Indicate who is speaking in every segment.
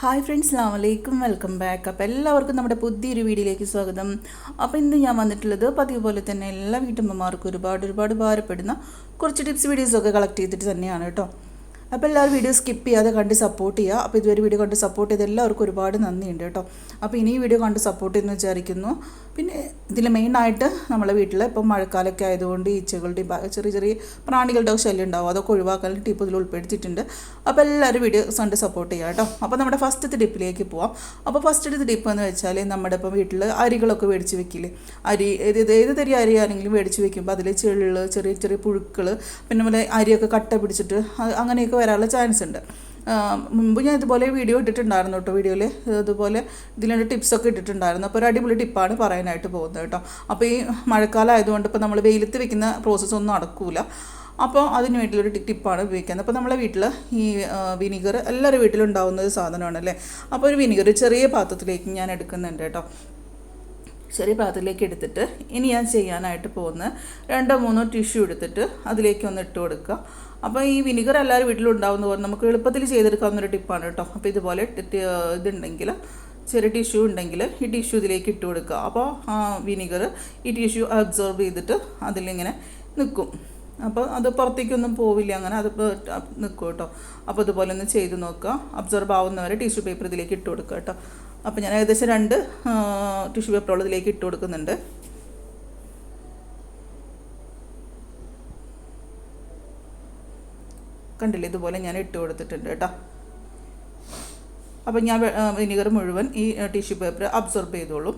Speaker 1: Hi friends അസ്സാം വലൈക്കും welcome back അപ്പോൾ എല്ലാവർക്കും നമ്മുടെ പുതിയൊരു വീഡിയോയിലേക്ക് സ്വാഗതം. അപ്പോൾ ഇന്ന് ഞാൻ വന്നിട്ടുള്ളത് പതിവ് പോലെ തന്നെ എല്ലാ വീട്ടമ്മമാർക്കും ഒരുപാട് ഒരുപാട് ഭാരപ്പെടുന്ന കുറച്ച് ടിപ്സ് വീഡിയോസൊക്കെ കളക്ട് ചെയ്തിട്ട് തന്നെയാണ് കേട്ടോ. അപ്പോൾ എല്ലാവരും വീഡിയോ സ്കിപ്പ് ചെയ്യാതെ കണ്ട് സപ്പോർട്ട് ചെയ്യുക. അപ്പോൾ ഇതുവരെ വീഡിയോ കണ്ട് സപ്പോർട്ട് ചെയ്ത എല്ലാവർക്കും ഒരുപാട് നന്ദിയുണ്ട് കേട്ടോ. അപ്പോൾ ഇനി വീഡിയോ കണ്ട് സപ്പോർട്ട് ചെയ്യുന്നു വിചാരിക്കുന്നു. പിന്നെ ഇതിൽ മെയിനായിട്ട് നമ്മളെ വീട്ടിൽ ഇപ്പം മഴക്കാലമൊക്കെ ആയതുകൊണ്ട് ഈച്ചകളുടെയും ചെറിയ ചെറിയ പ്രാണികളുടെ ശല്യം ഉണ്ടാവും. അതൊക്കെ ഒഴിവാക്കാൻ ടിപ്പ് ഇതിൽ ഉൾപ്പെടുത്തിയിട്ടുണ്ട്. അപ്പോൾ എല്ലാവരും വീഡിയോ കണ്ട് സപ്പോർട്ട് ചെയ്യുക കേട്ടോ. അപ്പോൾ നമ്മുടെ ഫസ്റ്റത്തെ ടിപ്പിലേക്ക് പോവാം. അപ്പോൾ ഫസ്റ്റ് ഫസ്റ്റത്തെ ടിപ്പ് എന്ന് വെച്ചാൽ നമ്മുടെ ഇപ്പം വീട്ടിൽ അരികളൊക്കെ മേടിച്ച് വെക്കില്ലേ? അരി ഏത് ഏത് തരി അരി ആണെങ്കിലും മേടിച്ച് വെക്കുമ്പോൾ അതിൽ ചെള്ള് ചെറിയ ചെറിയ പുഴുക്കൾ പിന്നെ അരിയൊക്കെ കട്ട പിടിച്ചിട്ട് അങ്ങനെയൊക്കെ വരാനുള്ള ചാൻസ് ഉണ്ട്. മുമ്പ് ഞാൻ ഇതുപോലെ വീഡിയോ ഇട്ടിട്ടുണ്ടായിരുന്നു കേട്ടോ വീഡിയോയിൽ ഇതുപോലെ ഇതിലുള്ള ടിപ്സൊക്കെ ഇട്ടിട്ടുണ്ടായിരുന്നു. അപ്പോൾ ഒരു അടിപൊളി ടിപ്പാണ് പറയാനായിട്ട് പോകുന്നത് കേട്ടോ. അപ്പോൾ ഈ മഴക്കാലം ആയതുകൊണ്ട് ഇപ്പോൾ നമ്മൾ വെയിലത്ത് വെക്കുന്ന പ്രോസസ്സ് ഒന്നും നടക്കൂല. അപ്പോൾ അതിന് വേണ്ടിയിട്ടൊരു ടിപ്പാണ് ഉപയോഗിക്കുന്നത്. അപ്പോൾ നമ്മളെ വീട്ടിൽ ഈ വിനിഗർ എല്ലാവരുടെ വീട്ടിലും ഉണ്ടാകുന്ന ഒരു സാധനമാണല്ലേ? അപ്പോൾ ഒരു വിനിഗർ ചെറിയ പാത്രത്തിലേക്ക് ഞാൻ എടുക്കുന്നുണ്ട് കേട്ടോ. ചെറിയ പാത്രത്തിലേക്ക് എടുത്തിട്ട് ഇനി ഞാൻ ചെയ്യാനായിട്ട് പോകുന്ന രണ്ടോ മൂന്നോ ടിഷ്യൂ എടുത്തിട്ട് അതിലേക്ക് ഒന്ന് ഇട്ട് കൊടുക്കുക. അപ്പോൾ ഈ വിനിഗർ എല്ലാവരും വീട്ടിലുണ്ടാവുന്ന പോലെ നമുക്ക് എളുപ്പത്തിൽ ചെയ്തെടുക്കാവുന്ന ഒരു ടിപ്പാണ് കേട്ടോ. അപ്പോൾ ഇതുപോലെ ഇതുണ്ടെങ്കിൽ ചെറിയ ടിഷ്യൂ ഉണ്ടെങ്കിൽ ഈ ടിഷ്യൂ ഇതിലേക്ക് ഇട്ട് കൊടുക്കുക. അപ്പോൾ ആ വിനിഗർ ഈ ടിഷ്യൂ അബ്സോർബ് ചെയ്തിട്ട് അതിലിങ്ങനെ നിൽക്കും. അപ്പോൾ അത് പുറത്തേക്കൊന്നും പോവില്ല അങ്ങനെ അത് നിൽക്കും കേട്ടോ. അപ്പോൾ ഇതുപോലെ ഒന്ന് ചെയ്ത് നോക്കുക. അബ്സോർബ് ആവുന്നവരെ ടിഷ്യൂ പേപ്പർ ഇതിലേക്ക് ഇട്ട് കൊടുക്കുക കേട്ടോ. അപ്പോൾ ഞാൻ ഏകദേശം രണ്ട് ടിഷ്യൂ പേപ്പറോളം ഇതിലേക്ക് ഇട്ട് കൊടുക്കുന്നുണ്ട്. കണ്ടില്ലേ? ഇതുപോലെ ഞാൻ ഇട്ട് കൊടുത്തിട്ടുണ്ട് കേട്ടോ. അപ്പം ഞാൻ വിനീഗർ മുഴുവൻ ഈ ടിഷ്യൂ പേപ്പർ അബ്സോർബ് ചെയ്തോളും.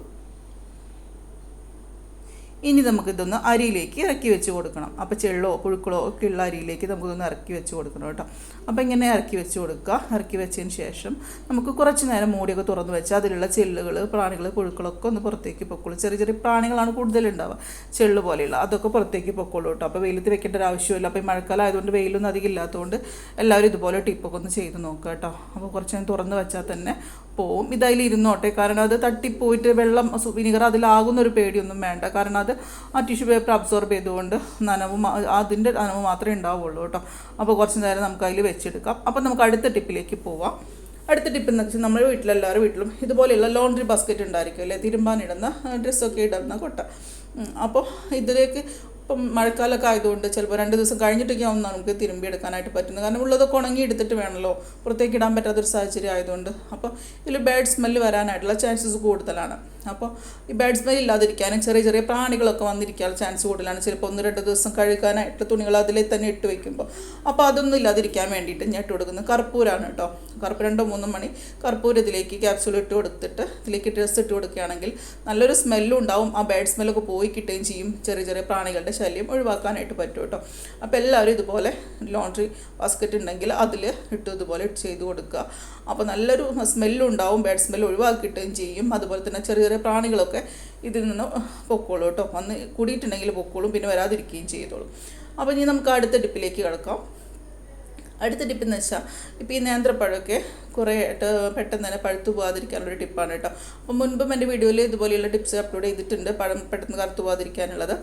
Speaker 1: ഇനി നമുക്കിതൊന്ന് അരിയിലേക്ക് ഇറക്കി വെച്ച് കൊടുക്കണം. അപ്പോൾ ചെള്ളോ പുഴുക്കളോ ഒക്കെ ഉള്ള അരിയിലേക്ക് നമുക്കിതൊന്ന് ഇറക്കി വെച്ച് കൊടുക്കണം കേട്ടോ. അപ്പോൾ ഇങ്ങനെ ഇറക്കി വെച്ച് കൊടുക്കുക. ഇറക്കി വെച്ചതിന് ശേഷം നമുക്ക് കുറച്ച് നേരം മൂടിയൊക്കെ തുറന്ന് വെച്ചാൽ അതിലുള്ള ചെല്ലുകൾ പ്രാണികൾ പുഴുക്കളൊക്കെ ഒന്ന് പുറത്തേക്ക് പൊക്കോളൂ. ചെറിയ ചെറിയ പ്രാണികളാണ് കൂടുതലുണ്ടാവുക ചെള്ള് പോലെയുള്ള അതൊക്കെ പുറത്തേക്ക് പൊക്കോളൂ കേട്ടോ. അപ്പോൾ വെയിലത്ത് വെക്കേണ്ട ഒരു ആവശ്യമില്ല അപ്പോൾ ഈ മഴക്കാലം ആയതുകൊണ്ട് വെയിലൊന്നും അധികം ഇല്ലാത്തതുകൊണ്ട് എല്ലാവരും ഇതുപോലെ ടിപ്പൊക്കെ ഒന്ന് ചെയ്ത് നോക്കുക കേട്ടോ. അപ്പോൾ കുറച്ച് നേരം തുറന്ന് വെച്ചാൽ തന്നെ പോവും. ഇതതിൽ ഇരുന്നോട്ടെ കാരണം അത് തട്ടിപ്പോയിട്ട് വെള്ളം വിനിഗർ അതിലാകുന്ന ഒരു പേടിയൊന്നും വേണ്ട. കാരണം അത് ആ ടിഷ്യൂ പേപ്പർ അബ്സോർബ് ചെയ്തുകൊണ്ട് നനവ് അതിന്റെ നനവ് മാത്രമേ ഉണ്ടാവുള്ളൂ കേട്ടോ. അപ്പോൾ കുറച്ച് നേരം നമുക്ക് അതിൽ വെച്ചെടുക്കാം. അപ്പോൾ നമുക്ക് അടുത്ത ടിപ്പിലേക്ക് പോവാം. അടുത്ത ടിപ്പ് എന്ന് വെച്ചാൽ നമ്മുടെ വീട്ടിലെല്ലാവരും വീട്ടിലും ഇതുപോലെയുള്ള ലോണ്ടറി ബാസ്ക്കറ്റ് ഉണ്ടായിരിക്കും അല്ലേ? തിരുമ്പാനിടുന്ന ഡ്രസ്സൊക്കെ ഇടുന്ന കൊട്ട. അപ്പോൾ ഇതിലേക്ക് ഇപ്പം മഴക്കാലമൊക്കെ ആയതുകൊണ്ട് ചിലപ്പോൾ രണ്ട് ദിവസം കഴിഞ്ഞിട്ടൊക്കെ ആവും നമുക്ക് തിരുമ്പി എടുക്കാനായിട്ട് പറ്റുന്നത്. കാരണം ഉള്ളതൊക്കെ ഉണങ്ങി എടുത്തിട്ട് വേണമല്ലോ പുറത്തേക്ക് ഇടാൻ പറ്റാത്തൊരു സാഹചര്യം ആയതുകൊണ്ട്. അപ്പോൾ ഇതിൽ ബാഡ് സ്മെല്ല് വരാനായിട്ടുള്ള ചാൻസസ് കൂടുതലാണ്. അപ്പോൾ ഈ ബാഡ് സ്മെൽ ഇല്ലാതിരിക്കാനും ചെറിയ ചെറിയ പ്രാണികളൊക്കെ വന്നിരിക്കാനുള്ള ചാൻസ് കൂടുതലാണ്. ചിലപ്പോൾ ഒന്ന് രണ്ട് ദിവസം കഴുകാനായിട്ട് തുണികൾ അതിലെ തന്നെ ഇട്ട് വെക്കുമ്പോൾ. അപ്പോൾ അതൊന്നും ഇല്ലാതിരിക്കാൻ വേണ്ടിയിട്ട് ഞാൻ ഇട്ട് കൊടുക്കുന്നത് കർപ്പൂരാണ് കേട്ടോ. കർപ്പൂരം രണ്ടോ മൂന്നോ മണി കർപ്പൂരം ഇതിലേക്ക് ക്യാപ്സൂൾ ഇട്ട് കൊടുത്തിട്ട് ഇതിലേക്ക് ഡ്രസ്സ് ഇട്ട് കൊടുക്കുകയാണെങ്കിൽ നല്ലൊരു സ്മെല്ലും ഉണ്ടാവും. ആ ബാഡ് സ്മെല്ലൊക്കെ പോയി കിട്ടുകയും ചെയ്യും. ചെറിയ ചെറിയ പ്രാണികളുടെ ശല്യം ഒഴിവാക്കാനായിട്ട് പറ്റും കേട്ടോ. അപ്പോൾ എല്ലാവരും ഇതുപോലെ ലോണ്ട്രി ബാസ്ക്കറ്റ് ഉണ്ടെങ്കിൽ അതിൽ ഇട്ട് ഇതുപോലെ ചെയ്ത് കൊടുക്കുക. അപ്പോൾ നല്ലൊരു സ്മെല്ലും ഉണ്ടാവും. ബാഡ് ഒഴിവാക്കി കിട്ടുകയും ചെയ്യും. അതുപോലെ തന്നെ ചെറിയ ചെറിയ പ്രാണികളൊക്കെ ഇതിൽ നിന്ന് പൊക്കോളും കേട്ടോ. വന്ന് കൂടിയിട്ടുണ്ടെങ്കിൽ പൊക്കോളും പിന്നെ വരാതിരിക്കുകയും ചെയ്തോളും. അപ്പോൾ ഇനി നമുക്ക് അടുത്ത ഡിപ്പിലേക്ക് കിടക്കാം. അടുത്ത ടിപ്പ് എന്ന് വെച്ചാൽ ഇപ്പോൾ ഈ നേന്ത്രപ്പഴമൊക്കെ കുറേ പെട്ടെന്ന് തന്നെ പഴുത്തു പോകാതിരിക്കാനുള്ളൊരു ടിപ്പാണ് കേട്ടോ. അപ്പോൾ മുൻപും എന്റെ വീഡിയോയിൽ ഇതുപോലെയുള്ള ടിപ്സ് അപ്ലോഡ് ചെയ്തിട്ടുണ്ട് പഴം പെട്ടെന്ന് കറുത്തു പോകാതിരിക്കാനുള്ളത്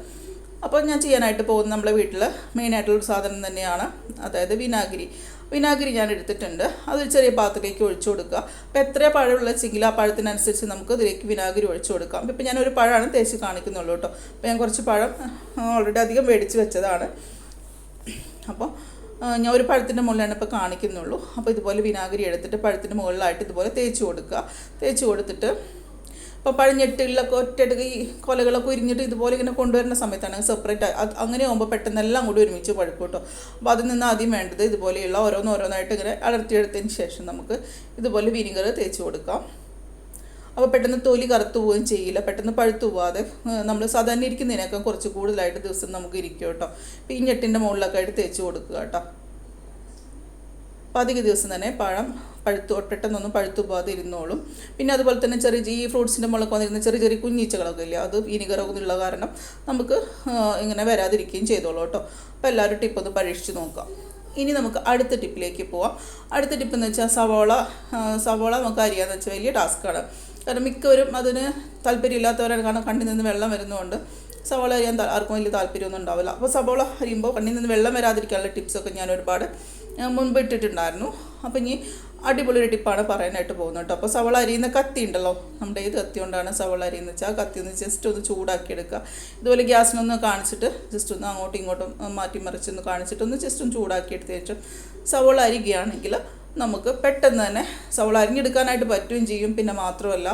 Speaker 1: അപ്പോൾ ഞാൻ ചെയ്യാനായിട്ട് പോകുന്ന നമ്മളെ വീട്ടിൽ മെയിനായിട്ടുള്ളൊരു സാധനം തന്നെയാണ് അതായത് വിനാഗിരി. വിനാഗിരി ഞാൻ എടുത്തിട്ടുണ്ട്. അത് ചെറിയ പാത്രത്തിലേക്ക് ഒഴിച്ചു കൊടുക്കുക. അപ്പോൾ എത്ര പഴമുള്ള വെച്ചെങ്കിൽ ആ പഴത്തിനനുസരിച്ച് നമുക്ക് ഇതിലേക്ക് വിനാഗിരി ഒഴിച്ചു കൊടുക്കാം. ഇപ്പോൾ ഞാൻ ഒരു പഴമാണ് തേച്ച് കാണിക്കുന്നുള്ളൂ കേട്ടോ. അപ്പോൾ ഞാൻ കുറച്ച് പഴം ഓൾറെഡി അധികം മേടിച്ച് വെച്ചതാണ്. അപ്പോൾ ഞാൻ ഒരു പഴത്തിന്റെ മുകളിലാണ് ഇപ്പോൾ കാണിക്കുന്നുള്ളൂ. അപ്പോൾ ഇതുപോലെ വിനാഗിരി എടുത്തിട്ട് പഴത്തിന്റെ മുകളിലായിട്ട് ഇതുപോലെ തേച്ച് കൊടുക്കുക. തേച്ച് കൊടുത്തിട്ട് ഇപ്പോൾ പഴഞ്ഞെട്ടുകളിലൊക്കെ ഒറ്റയടുക്ക് ഈ കൊലകളൊക്കെ ഉരിഞ്ഞിട്ട് ഇതുപോലെ ഇങ്ങനെ കൊണ്ടുവരുന്ന സമയത്താണ് സെപ്പറേറ്റ് അങ്ങനെ ആകുമ്പോൾ പെട്ടെന്ന് എല്ലാം കൂടി ഒരുമിച്ച് പഴുക്കും കേട്ടോ. അപ്പോൾ അതിൽ നിന്ന് ആദ്യം വേണ്ടത് ഇതുപോലെയുള്ള ഓരോന്ന് ഓരോന്നായിട്ട് ഇങ്ങനെ അടർത്തിയെടുത്തതിന് ശേഷം നമുക്ക് ഇതുപോലെ വിനിഗർ തേച്ച് കൊടുക്കാം. അപ്പോൾ പെട്ടെന്ന് തൊലി കറുത്തു പോവുകയും ചെയ്യില്ല. പെട്ടെന്ന് പഴുത്തു പോവാതെ നമ്മൾ സാധാരണ ഇരിക്കുന്നതിനേക്കാൾ കുറച്ച് കൂടുതലായിട്ട് ദിവസം നമുക്ക് ഇരിക്കും കേട്ടോ. ഈ ഞെട്ടിന്റെ മുകളിലൊക്കെ ആയിട്ട് തേച്ച് കൊടുക്കുക കേട്ടോ. അപ്പോൾ അധിക ദിവസം തന്നെ പഴം പഴുത്തു പെട്ടെന്നൊന്നും പഴുത്തു പോകാതെ ഇരുന്നോളും പിന്നെ അതുപോലെ തന്നെ ചെറിയ ഈ ഫ്രൂട്ട്സിന്റെ മുകളിലൊക്കെ വന്നിരുന്ന ചെറിയ ചെറിയ കുഞ്ഞീച്ചകളൊക്കെ ഇല്ല അത് വിനിഗറൊക്കെ ഉള്ള കാരണം നമുക്ക് ഇങ്ങനെ വരാതിരിക്കുകയും ചെയ്തോളൂ കേട്ടോ. അപ്പോൾ എല്ലാവരും ടിപ്പ് ഒന്ന് പരീക്ഷിച്ച് നോക്കാം ഇനി നമുക്ക് അടുത്ത ടിപ്പിലേക്ക് പോവാം. അടുത്ത ടിപ്പ് എന്ന് വെച്ചാൽ സവോള സവോള നമുക്ക് അരിയാന്ന് വെച്ചാൽ വലിയ ടാസ്ക്കാണ് കാരണം മിക്കവരും അതിന് താല്പര്യമില്ലാത്തവരാണ് കാരണം കണ്ണിൽ നിന്ന് വെള്ളം വരുന്നതുകൊണ്ട് സവോള അരിയാൻ ആർക്കും വലിയ താല്പര്യമൊന്നും ഉണ്ടാവില്ല. അപ്പോൾ സവോള അരിയുമ്പോൾ കണ്ണിൽ നിന്ന് വെള്ളം വരാതിരിക്കാനുള്ള ടിപ്സൊക്കെ ഞാൻ ഒരുപാട് മുൻപ് ഇട്ടിട്ടുണ്ടായിരുന്നു. അപ്പോൾ ഇനി അടിപൊളി ഒരു ടിപ്പാണ് പറയാനായിട്ട് പോകുന്നത് കേട്ടോ. അപ്പോൾ സവള അരിയുന്ന കത്തി ഉണ്ടല്ലോ? നമ്മുടെ ഏത് കത്തി കൊണ്ടാണ് സവള അരിയുന്നത് വെച്ചാൽ കത്തി ഒന്ന് ജസ്റ്റ് ഒന്ന് ചൂടാക്കി എടുക്കുക ഇതുപോലെ ഗ്യാസിനൊന്ന് കാണിച്ചിട്ട് ജസ്റ്റ് ഒന്ന് അങ്ങോട്ടും ഇങ്ങോട്ടും മാറ്റി മറിച്ച് ഒന്ന് കാണിച്ചിട്ട് ഒന്ന് ജസ്റ്റ് ഒന്ന് ചൂടാക്കി എടുത്ത് വെച്ചു സവള അരിയുകയാണെങ്കിൽ നമുക്ക് പെട്ടെന്ന് തന്നെ സവള അരിഞ്ഞെടുക്കാനായിട്ട് പറ്റുകയും ചെയ്യും. പിന്നെ മാത്രമല്ല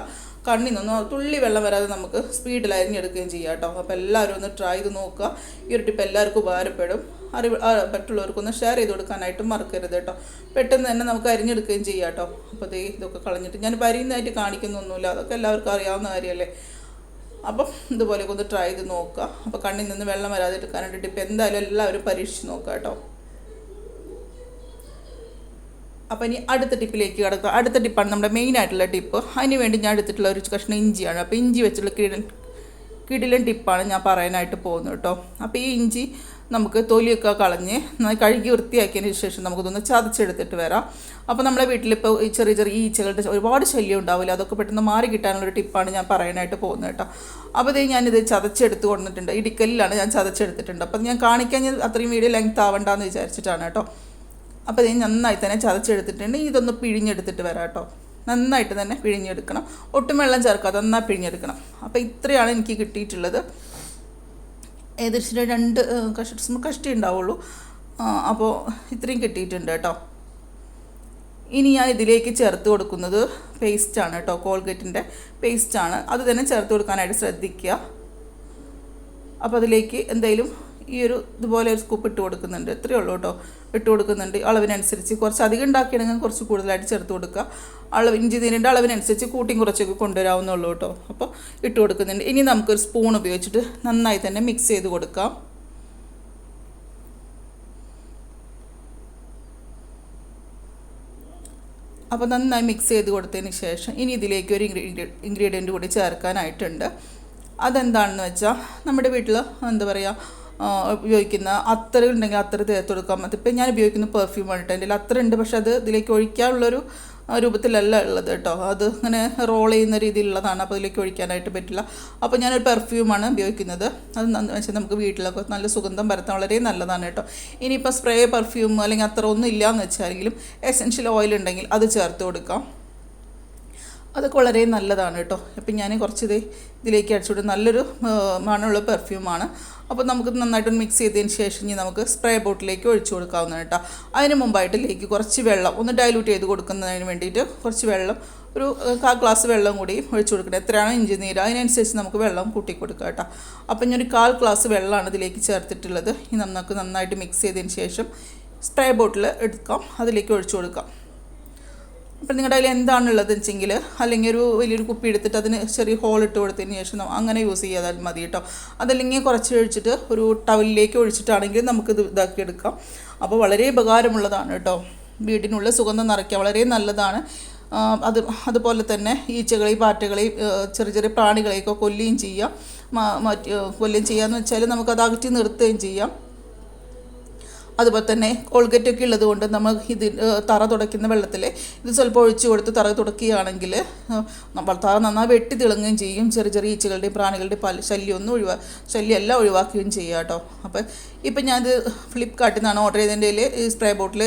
Speaker 1: കണ്ണിൽ നിന്നൊന്നും തുള്ളി വെള്ളം വരാതെ നമുക്ക് സ്പീഡിൽ അരിഞ്ഞെടുക്കുകയും ചെയ്യാം കേട്ടോ. അപ്പോൾ എല്ലാവരും ഒന്ന് ട്രൈ ചെയ്ത് നോക്കുക. ഈ ഒരു ടിപ്പ് എല്ലാവർക്കും ഉപകാരപ്പെടും. അറിവ് മറ്റുള്ളവർക്കൊന്ന് ഷെയർ ചെയ്ത് കൊടുക്കാനായിട്ടും മറക്കരുത് കേട്ടോ പെട്ടെന്ന് തന്നെ നമുക്ക് അരിഞ്ഞെടുക്കുകയും ചെയ്യാം കേട്ടോ അപ്പോൾ ദേ ഇതൊക്കെ കളഞ്ഞിട്ട് ഞാൻ അരിയുന്നതായിട്ട് കാണിക്കുന്നൊന്നുമില്ല. അതൊക്കെ എല്ലാവർക്കും അറിയാവുന്ന കാര്യമല്ലേ? അപ്പം ഇതുപോലെയൊക്കെ ഒന്ന് ട്രൈ ചെയ്ത് നോക്കുക. അപ്പോൾ കണ്ണിൽ നിന്ന് വെള്ളം വരാതെ എടുക്കാനായിട്ട് ടിപ്പ് എന്തായാലും എല്ലാവരും പരീക്ഷിച്ച് നോക്കുക കേട്ടോ അപ്പോൾ ഇനി അടുത്ത ടിപ്പിലേക്ക് കിടക്കുക. അടുത്ത ടിപ്പാണ് നമ്മുടെ മെയിൻ ആയിട്ടുള്ള ടിപ്പ് അതിന് വേണ്ടി ഞാൻ എടുത്തിട്ടുള്ള ഒരു കഷ്ണം ഇഞ്ചിയാണ്. അപ്പോൾ ഇഞ്ചി വെച്ചുള്ള കിടൻ കിടിലൻ ടിപ്പാണ് ഞാൻ പറയാനായിട്ട് പോകുന്നത് കേട്ടോ. അപ്പോൾ ഈ ഇഞ്ചി നമുക്ക് തൊലിയൊക്കെ കളഞ്ഞ് കഴുകി വൃത്തിയാക്കിയതിന് ശേഷം നമുക്കിതൊന്ന് ചതച്ചെടുത്തിട്ട് വരാം. അപ്പോൾ നമ്മുടെ വീട്ടിലിപ്പോൾ ഈ ചെറിയ ചെറിയ ഈച്ചകളുടെ ഒരുപാട് ശല്യം ഉണ്ടാവില്ല. അതൊക്കെ പെട്ടെന്ന് മാറി കിട്ടാനുള്ളൊരു ടിപ്പാണ് ഞാൻ പറയാനായിട്ട് പോകുന്നത് കേട്ടോ. അപ്പോൾ ഇത് ഞാനിത് ചതച്ചെടുത്ത് കൊണ്ടിട്ടുണ്ട്. ഇടിക്കലിലാണ് ഞാൻ ചതച്ചെടുത്തിട്ടുണ്ട്. അപ്പോൾ ഞാൻ കാണിക്കാൻ ഞാൻ അത്രയും വീഡിയോ ലെങ്ത് ആവണ്ടെന്ന് വിചാരിച്ചിട്ടാണ് കേട്ടോ. അപ്പോൾ ഇത് നന്നായി തന്നെ ചതച്ചെടുത്തിട്ടുണ്ട്. ഇതൊന്ന് പിഴിഞ്ഞെടുത്തിട്ട് വരാം കേട്ടോ. നന്നായിട്ട് തന്നെ പിഴിഞ്ഞെടുക്കണം. ഒട്ടും വെള്ളം ചേർക്കാതെ നന്നായി പിഴിഞ്ഞെടുക്കണം. അപ്പോൾ ഇത്രയാണ് എനിക്ക് കിട്ടിയിട്ടുള്ളത്. ഏകദേശം രണ്ട് കഷ്ടി കഷ്ടി ഉണ്ടാവുള്ളൂ. അപ്പോൾ ഇത്രയും കിട്ടിയിട്ടുണ്ട് കേട്ടോ. ഇനി ഞാൻ ഇതിലേക്ക് ചേർത്ത് കൊടുക്കുന്നത് പേസ്റ്റാണ് കേട്ടോ. കോൾഗേറ്റിന്റെ പേസ്റ്റാണ് അത് തന്നെ ചേർത്ത് കൊടുക്കാനായിട്ട് ശ്രദ്ധിക്കുക. അപ്പോൾ അതിലേക്ക് എന്തായാലും ഈ ഒരു ഇതുപോലെ ഒരു സ്കൂപ്പ് ഇട്ട് കൊടുക്കുന്നുണ്ട്. ഇത്രയേ ഉള്ളൂ കേട്ടോ. ഇട്ട് കൊടുക്കുന്നുണ്ട്. അളവിനനുസരിച്ച് കുറച്ച് അധികം ഉണ്ടാക്കിയാണെങ്കിൽ കുറച്ച് കൂടുതലായിട്ട് ചേർത്ത് കൊടുക്കുക. അളവ് ഇഞ്ചി തീരിന്റെ അളവിനനുസരിച്ച് കൂട്ടിയും കുറച്ചൊക്കെ കൊണ്ടുവരാവുന്നുള്ളൂ കേട്ടോ. അപ്പോൾ ഇട്ട് കൊടുക്കുന്നുണ്ട്. ഇനി നമുക്കൊരു സ്പൂൺ ഉപയോഗിച്ചിട്ട് നന്നായി തന്നെ മിക്സ് ചെയ്ത് കൊടുക്കാം. അപ്പോൾ നന്നായി മിക്സ് ചെയ്ത് കൊടുത്തതിന് ശേഷം ഇനി ഇതിലേക്ക് ഒരു ഇൻഗ്രീഡിയ ഇൻഗ്രീഡിയന്റ് കൂടി ചേർക്കാനായിട്ടുണ്ട്. അതെന്താണെന്ന് വെച്ചാൽ നമ്മുടെ വീട്ടിൽ എന്താ പറയുക ഉപയോഗിക്കുന്ന അത്തർ ഉണ്ടെങ്കിൽ അത്തർ തേർത്ത് കൊടുക്കാം. അതിപ്പോൾ ഞാൻ ഉപയോഗിക്കുന്ന പെർഫ്യൂം ആയിട്ട് അതിൽ അത്തർ ഉണ്ട് പക്ഷെ അത് ഇതിലേക്ക് ഒഴിക്കാനുള്ളൊരു രൂപത്തിലല്ല ഉള്ളത് കേട്ടോ. അത് ഇങ്ങനെ റോൾ ചെയ്യുന്ന രീതിയിലുള്ളതാണ്. അപ്പോൾ അതിലേക്ക് ഒഴിക്കാനായിട്ട് പറ്റില്ല. അപ്പോൾ ഞാനൊരു പെർഫ്യൂമാണ് ഉപയോഗിക്കുന്നത്. അത് വെച്ചാൽ നമുക്ക് വീട്ടിലൊക്കെ നല്ല സുഗന്ധം പരത്താൻ വളരെ നല്ലതാണ് കേട്ടോ. ഇനിയിപ്പോൾ സ്പ്രേ പെർഫ്യൂം അല്ലെങ്കിൽ അത്ര ഒന്നും ഇല്ലയെന്ന് വെച്ചാലെങ്കിലും എസെൻഷ്യൽ ഓയിൽ ഉണ്ടെങ്കിൽ അത് ചേർത്ത് കൊടുക്കാം. അതൊക്കെ വളരെ നല്ലതാണ് കേട്ടോ. അപ്പം ഞാൻ കുറച്ച് ഇത് ഇതിലേക്ക് അടിച്ചുവിട്ട് നല്ലൊരു മണമുള്ള പെർഫ്യൂമാണ് അപ്പോൾ നമുക്ക് നന്നായിട്ടൊന്ന് മിക്സ് ചെയ്തതിന് ശേഷം ഇനി നമുക്ക് സ്പ്രേ ബോട്ടിലേക്ക് ഒഴിച്ചു കൊടുക്കാവുന്നതാണ് കേട്ടോ. അതിന് മുമ്പായിട്ട് ഇതിലേക്ക് കുറച്ച് വെള്ളം ഒന്ന് ഡൈലൂട്ട് ചെയ്ത് കൊടുക്കുന്നതിന് വേണ്ടിയിട്ട് കുറച്ച് വെള്ളം ഒരു കാ ഗ്ലാസ് വെള്ളം കൂടി ഒഴിച്ചു കൊടുക്കണം എത്രയാണോ ഇഞ്ചി നീര്. അതിനനുസരിച്ച് നമുക്ക് വെള്ളം കൂട്ടി കൊടുക്കാം കേട്ടോ. അപ്പം ഞാൻ ഒരു കാൽ ഗ്ലാസ് വെള്ളമാണ് ഇതിലേക്ക് ചേർത്തിട്ടുള്ളത്. ഇനി നമുക്ക് നന്നായിട്ട് മിക്സ് ചെയ്തതിന് ശേഷം സ്പ്രേ ബോട്ടിൽ എടുക്കാം. അതിലേക്ക് ഒഴിച്ചു കൊടുക്കാം. അപ്പം നിങ്ങളുടെ കയ്യിൽ എന്താണുള്ളത് വെച്ചെങ്കിൽ അല്ലെങ്കിൽ ഒരു വലിയൊരു കുപ്പി എടുത്തിട്ട് അതിന് ചെറിയ ഹോൾ ഇട്ട് കൊടുത്തതിന് ശേഷം അങ്ങനെ യൂസ് ചെയ്താൽ മതി കേട്ടോ അതല്ലെങ്കിൽ കുറച്ച് ഒഴിച്ചിട്ട് ഒരു ടവലിലേക്ക് ഒഴിച്ചിട്ടാണെങ്കിൽ നമുക്കിത് ഇതാക്കി എടുക്കാം അപ്പോൾ വളരെ ഉപകാരമുള്ളതാണ് കേട്ടോ വീടിനുള്ള സുഗന്ധം നിറയ്ക്കുക വളരെ നല്ലതാണ്. അത് അതുപോലെ തന്നെ ഈച്ചകളെയും പാറ്റകളെയും ചെറിയ ചെറിയ പ്രാണികളെയൊക്കെ കൊല്ലുകയും ചെയ്യാം. മറ്റ് കൊല്ലുകയും കൊല്ലുകയും ചെയ്യാമെന്ന് വെച്ചാൽ നമുക്കത് അകറ്റി നിർത്തുകയും ചെയ്യാം. അതുപോലെ തന്നെ കോൾഗേറ്റ് ഒക്കെ ഉള്ളത് കൊണ്ട് നമ്മൾ ഇത് തറ തുടയ്ക്കുന്ന വെള്ളത്തിൽ ഇത് സ്വല്പം ഒഴിച്ചു കൊടുത്ത് തറ തുടക്കുകയാണെങ്കിൽ നമ്മൾ തറ നന്നായി വെട്ടി തിളങ്ങുകയും ചെയ്യും. ചെറിയ ചെറിയ ഈച്ചകളുടെയും പ്രാണികളുടെയും പല ശല്യമൊന്നും ഒഴിവാ ശല്യം എല്ലാം ഒഴിവാക്കുകയും ചെയ്യുക കേട്ടോ. അപ്പോൾ ഇപ്പം ഞാനിത് ഫ്ലിപ്കാർട്ടിൽ നിന്നാണ് ഓർഡർ ചെയ്തതിന്റെ ഈ സ്പ്രേ ബോട്ടിൽ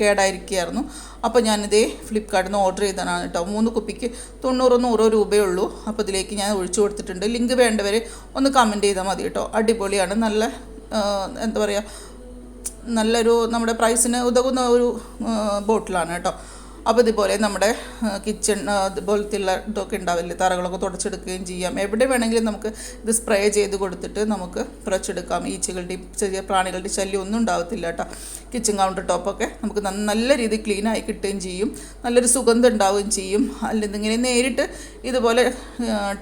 Speaker 1: കേടായിരിക്കുകയായിരുന്നു. അപ്പോൾ ഞാനിതേ ഫ്ലിപ്കാർട്ടിൽ നിന്ന് ഓർഡർ ചെയ്തതാണ് കേട്ടോ. മൂന്ന് കുപ്പിക്ക് തൊണ്ണൂറോ നൂറോ രൂപയേ ഉള്ളൂ അപ്പോൾ ഇതിലേക്ക് ഞാൻ ഒഴിച്ചു കൊടുത്തിട്ടുണ്ട്. ലിങ്ക് വേണ്ടവർ ഒന്ന് കമന്റ് ചെയ്താൽ മതി കേട്ടോ. അടിപൊളിയാണ്. നല്ല എന്താ പറയുക നല്ലൊരു നമ്മുടെ പ്രൈസിന് ഉതകുന്ന ഒരു ബോട്ടിലാണ് കേട്ടോ. അപ്പോൾ ഇതുപോലെ നമ്മുടെ കിച്ചൺ അതുപോലത്തെ ഉള്ള ഇതൊക്കെ ഉണ്ടാവില്ലേ? തറകളൊക്കെ തുടച്ചെടുക്കുകയും ചെയ്യാം. എവിടെ വേണമെങ്കിലും നമുക്ക് ഇത് സ്പ്രേ ചെയ്ത് കൊടുത്തിട്ട് നമുക്ക് തുടച്ചെടുക്കാം. ഈച്ചകളുടെയും ചെറിയ പ്രാണികളുടെ ശല്യം ഒന്നും ഉണ്ടാവത്തില്ല കേട്ടോ. കിച്ചൺ കൗണ്ടർ ടോപ്പൊക്കെ നമുക്ക് നല്ല രീതിയിൽ ക്ലീൻ ആയി കിട്ടുകയും ചെയ്യും. നല്ലൊരു സുഗന്ധം ഉണ്ടാവുകയും ചെയ്യും. അല്ലെന്നിങ്ങനെ നേരിട്ട് ഇതുപോലെ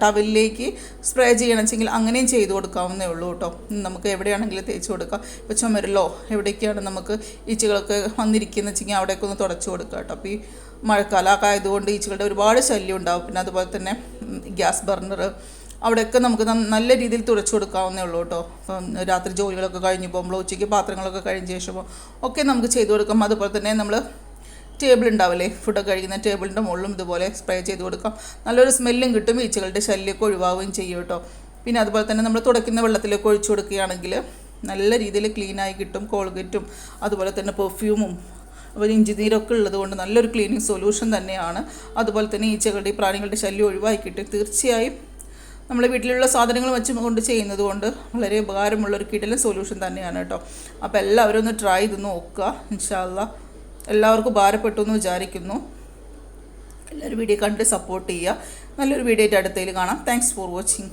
Speaker 1: ടവലിലേക്ക് സ്പ്രേ ചെയ്യണമെങ്കിൽ അങ്ങനെയും ചെയ്ത് കൊടുക്കാവുന്നേ ഉള്ളൂ കേട്ടോ. നമുക്ക് എവിടെയാണെങ്കിലും തേച്ച് കൊടുക്കാം. ഇപ്പോൾ ചുമരിലോ എവിടേക്കാണ് നമുക്ക് ഈച്ചകളൊക്കെ വന്നിരിക്കുന്ന വെച്ചെങ്കിൽ അവിടെയൊക്കെ ഒന്ന് തുടച്ച് കൊടുക്കുക കേട്ടോ. അപ്പോൾ ഈ മഴക്കാലമൊക്കെ ആയതുകൊണ്ട് ഈച്ചകളുടെ ഒരുപാട് ശല്യം ഉണ്ടാവും. പിന്നെ അതുപോലെ തന്നെ ഗ്യാസ് ബർണർ. അവിടെയൊക്കെ നമുക്ക് നല്ല രീതിയിൽ തുടച്ചു കൊടുക്കാവുന്നേ ഉള്ളൂ കേട്ടോ. രാത്രി ജോലികളൊക്കെ കഴിഞ്ഞ് പോകുമ്പോൾ ഉച്ചയ്ക്ക് പാത്രങ്ങളൊക്കെ കഴിഞ്ഞ ശേഷമോ ഒക്കെ നമുക്ക് ചെയ്തു കൊടുക്കാം. അതുപോലെ തന്നെ നമ്മൾ ടേബിൾ ഉണ്ടാവില്ലേ? ഫുഡൊക്കെ കഴിക്കുന്ന ടേബിളിന്റെ മുകളിലും ഇതുപോലെ സ്പ്രേ ചെയ്ത് കൊടുക്കാം. നല്ലൊരു സ്മെല്ലും കിട്ടും ഈച്ചകളുടെ ശല്യമൊക്കെ ഒഴിവാവുകയും ചെയ്യും കേട്ടോ. പിന്നെ അതുപോലെ തന്നെ നമ്മൾ തുടയ്ക്കുന്ന വെള്ളത്തിലേക്ക് ഒഴിച്ചു കൊടുക്കുകയാണെങ്കിൽ നല്ല രീതിയിൽ ക്ലീനായി കിട്ടും കോൾഗേറ്റും അതുപോലെ തന്നെ പെർഫ്യൂമും അപ്പോൾ ഇഞ്ചി നീരൊക്കെ ഉള്ളത് കൊണ്ട് നല്ലൊരു ക്ലീനിങ് സൊല്യൂഷൻ തന്നെയാണ്. അതുപോലെ തന്നെ ഈച്ചകളുടെ പ്രാണികളുടെ ശല്യം ഒഴിവാക്കിയിട്ട് തീർച്ചയായും നമ്മളെ വീട്ടിലുള്ള സാധനങ്ങൾ വെച്ച് കൊണ്ട് ചെയ്യുന്നത് കൊണ്ട് വളരെ ഉപകാരമുള്ളൊരു കിടലൻ സൊല്യൂഷൻ തന്നെയാണ് കേട്ടോ. അപ്പോൾ എല്ലാവരും ഒന്ന് ട്രൈ ചെയ്ത് നോക്കുക. ഇൻഷാല്ല എല്ലാവർക്കും ഉപകാരപ്പെട്ടു എന്ന് വിചാരിക്കുന്നു. എല്ലാവരും വീഡിയോ കണ്ട് സപ്പോർട്ട് ചെയ്യുക. നല്ലൊരു വീഡിയോ ആയിട്ട് അടുത്തതിൽ കാണാം. Thanks for watching